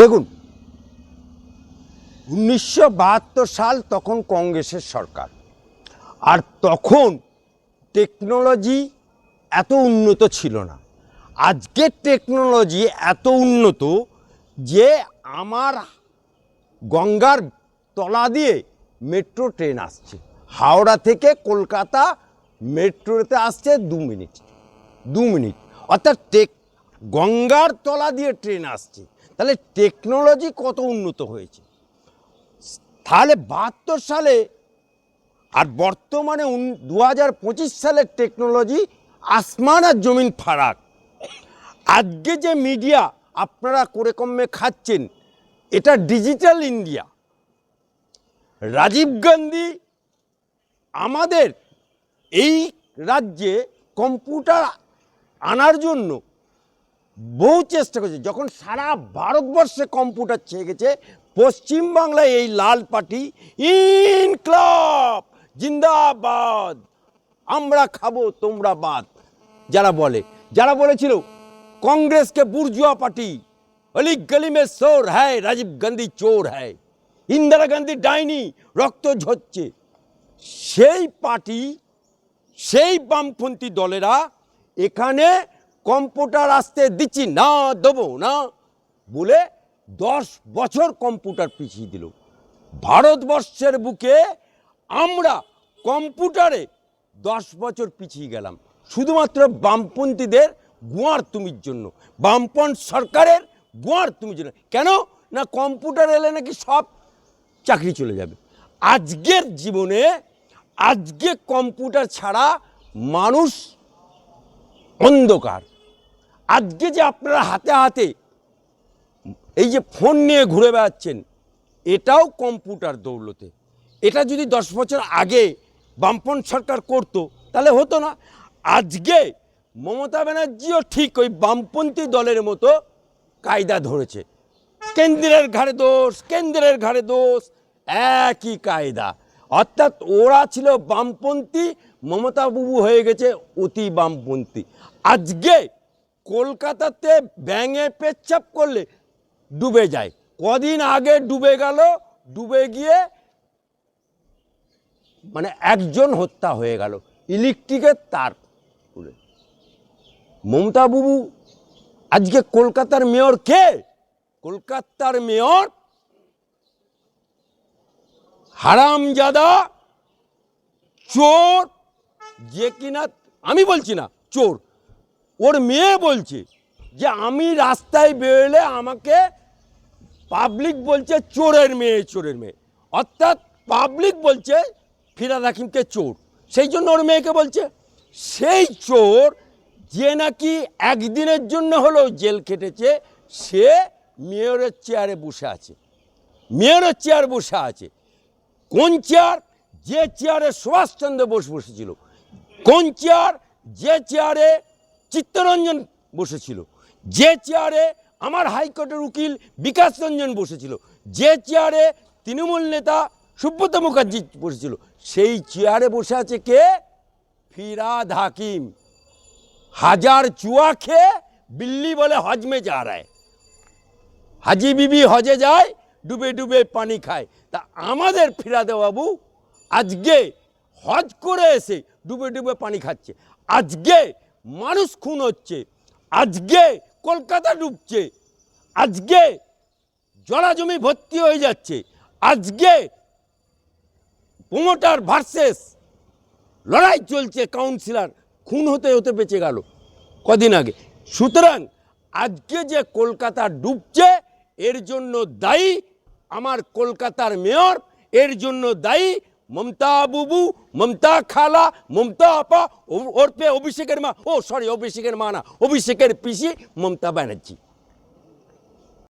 দেখুন, উনিশশো বাহাত্তর সাল তখন কংগ্রেসের সরকার। আর তখন টেকনোলজি এত উন্নত ছিল না। আজকের টেকনোলজি এত উন্নত যে আমার গঙ্গার তলা দিয়ে মেট্রো ট্রেন আসছে। হাওড়া থেকে কলকাতা মেট্রোতে আসছে দু মিনিট দু মিনিট। অর্থাৎ টেক গঙ্গার তলা দিয়ে ট্রেন আসছে। তাহলে টেকনোলজি কত উন্নত হয়েছে? তাহলে বাহাত্তর সালে আর বর্তমানে দু হাজার পঁচিশ সালের টেকনোলজি আসমান আর জমিন ফারাক। আজকে যে মিডিয়া আপনারা করে কমে খাচ্ছেন, এটা ডিজিটাল ইন্ডিয়া রাজীব গান্ধী আমাদের এই রাজ্যে কম্পিউটার আনার জন্য বহু চেষ্টা করেছে। যখন সারা ভারতবর্ষে কম্পিউটার ছেয়ে গেছে, পশ্চিমবাংলায় এই লাল পার্টি ইনক্লাব, জিন্দাবাদ। আমরা খাব, তোমরা বাদ। যারা বলে, যারা বলেছিল, কংগ্রেসকে বুর্জুয়া পার্টি, অলি গলি মে চোর হ্যায়, রাজীব গান্ধী চোর হ্যায়, ইন্দিরা গান্ধী ডাইনি, রক্ত ঝরছে। সেই পার্টি, সেই বামপন্থী দলেরা এখানে কম্পিউটার আসতে দিচ্ছি না, দেবো না। বলে দশ বছর কম্পিউটার পিছিয়ে দিল। ভারতবর্ষের বুকে আমরা কম্পিউটারে দশ বছর পিছিয়ে গেলাম। শুধুমাত্র বামপন্থীদের গোয়ার তুমির জন্য, বামপন্থ সরকারের গোয়ার তুমির জন্য। কেন? না কম্পিউটার এলে নাকি সব চাকরি চলে যাবে। আজকের জীবনে আজকে কম্পিউটার ছাড়া মানুষ অন্ধকার। আজকে যে আপনারা হাতে হাতে এই যে ফোন নিয়ে ঘুরে বেড়াচ্ছেন, এটাও কম্পিউটার দৌলতে। এটা যদি দশ বছর আগে বামপন্থ সরকার করতো, তাহলে হতো না। আজকে মমতা ব্যানার্জিও ঠিক ওই বামপন্থী দলের মতো কায়দা ধরেছে। কেন্দ্রের ঘাড়ে দোষ, কেন্দ্রের ঘাড়ে দোষ, একই কায়দা। অর্থাৎ ওরা ছিল বামপন্থী মমতা বাবু হয়ে গেছে অতি বামপন্থী। আজকে কলকাতাতে ব্যাঙে পেচ্ছাপ করলে ডুবে যায়। কদিন আগে ডুবে গেল, ডুবে গিয়ে মানে একজন হত্যা হয়ে গেল, ইলেকট্রিকের তার মমতা বাবু, আজকে কলকাতার মেয়র কে? কলকাতার মেয়র হারামজাদা চোর যে কিনা আমি বলছি না, চোর। ওর মেয়ে বলছে যে আমি রাস্তায় বেরোলে আমাকে পাবলিক বলছে চোরের মেয়ে চোরের মেয়ে। অর্থাৎ পাবলিক বলছে ফিরাদ হাকিমকে চোর। সেই জন্য ওর মেয়েকে বলছে। সেই চোর যে নাকি একদিনের জন্য হলেও জেল খেটেছে, সে মেয়রের চেয়ারে বসে আছে। মেয়রের চেয়ার বসে আছে। কোন চেয়ার যে চেয়ারে সুভাষচন্দ্র বোস বসেছিল। কোন চেয়ার? যে চেয়ারে চিত্তরঞ্জন বসেছিল। যে চেয়ারে আমার হাইকোর্টের উকিল বিকাশ রঞ্জন বসেছিল। যে চেয়ারে তৃণমূল নেতা সুব্রত মুখার্জি বসেছিল। সেই চেয়ারে বসে আছে কে? ফিরাদ হাকিম। হাজার চুয়া খেয়ে বিল্লি বলে হজমে যা রায়। হাজি বিবি হজে যায়, ডুবে ডুবে পানি খায়। তা আমাদের ফিরাদে বাবু আজকে হজ করে এসে ডুবে ডুবে পানি খাচ্ছে। আজকে মানুষ খুন হচ্ছে। আজকে কলকাতা ডুবছে। আজকে জলাজমি ভর্তি হয়ে যাচ্ছে। আজকে প্রোমোটার ভার্সেস লড়াই চলছে, কাউন্সিলর। খুন হতে হতে বেঁচে গেল কদিন আগে। সুতরাং আজকে যে কলকাতা ডুবছে, এর জন্য দায়ী আমার কলকাতার মেয়র, এর জন্য দায়ী মমতা বুবু, মমতা খালা, মমতা আপা ওর পে অভিষেকের মা ও সরি অভিষেকের মা না, অভিষেকের পিসি মমতা ব্যানার্জি।